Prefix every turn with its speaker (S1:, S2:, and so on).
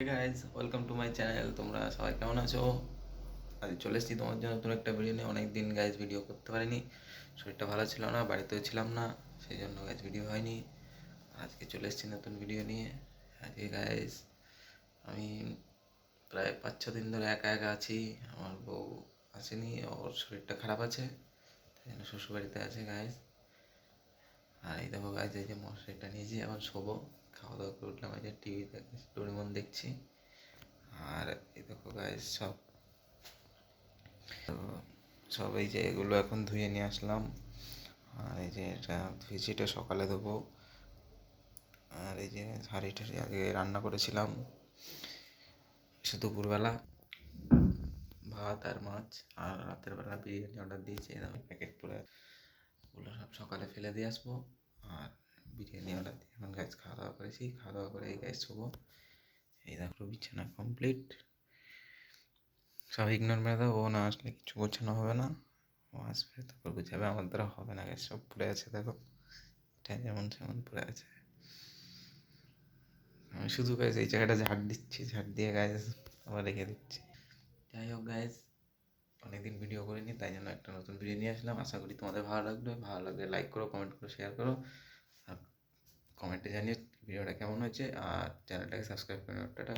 S1: Guys welcome to my channel তোমরা সবাই কেমন আছো? আজ চলে এসেছি তোমার জন্য নতুন একটা ভিডিও নিয়ে। অনেক দিন গাইজ ভিডিও করতে পারিনি। শরীরটা ভালো ছিল না, বাড়িতেও ছিলাম না সেই জন্য গাইজ ভিডিও হয়নি। আজকে চলে এসেছি নতুন ভিডিও নিয়ে। আজকে গাইজ আমি প্রায় পাঁচ ছ দিন ধরে একা একা আছি। আমার বউ আসেনি, ওর শরীরটা খারাপ আছে, তাই জন্য শ্বশুরবাড়িতে আছে গাইজ আর এই দেখো এই যে মশারিটা নিয়েছি, এখন শোবো। খাওয়া দাওয়া করে উঠলাম, এই যে টিভি ডোরেমন দেখছি। আর এই দেখো গাইজ সব সব এই যে এগুলো এখন ধুয়ে নিয়ে আসলাম। আর এই যে এটা ধুয়েছি, এটা সকালে দেবো আর এই যে হাঁড়ি টাড়ি আগে রান্না করেছিলাম, সে দুপুরবেলা। ভাত আর মাছ, আর রাতের বেলা বিরিয়ানি অর্ডার দিয়েছি প্যাকেট করে ওগুলো সব সকালে ফেলে দিয়ে আসব। আর বিরিয়ানি অর্ডার দিয়ে এখন গ্যাস খাওয়া দাওয়া করেছি খাওয়া দাওয়া করে এই গ্যাস শোবো। এই দেখো বিছানা কমপ্লিট সব ইগনোর মেরে দাও ও না আসলে কিছু গোছানো হবে না। ও আসবে, তারপর গুছাবে। আমার দ্বারা হবে না গ্যাস সব পড়ে আছে দেখো। এটা যেমন সেমন পড়ে আছে। আমি শুধু গ্যাস এই জায়গাটা ঝাড় দিচ্ছি, ঝাড় দিয়ে গ্যাস আবার রেখে দিচ্ছি। যাই হোক গ্যাস অনেকদিন ভিডিও করিনি, তাই জন্য একটা নতুন ভিডিও নিয়ে আসলাম। আশা করি তোমাদের ভালো লাগবে। ভালো লাগলে লাইক করো কমেন্ট করো শেয়ার করো। আর কমেন্টে জানিয়ে ভিডিওটা কেমন হয়েছে। আর চ্যানেলটাকে সাবস্ক্রাইব করে টাটা।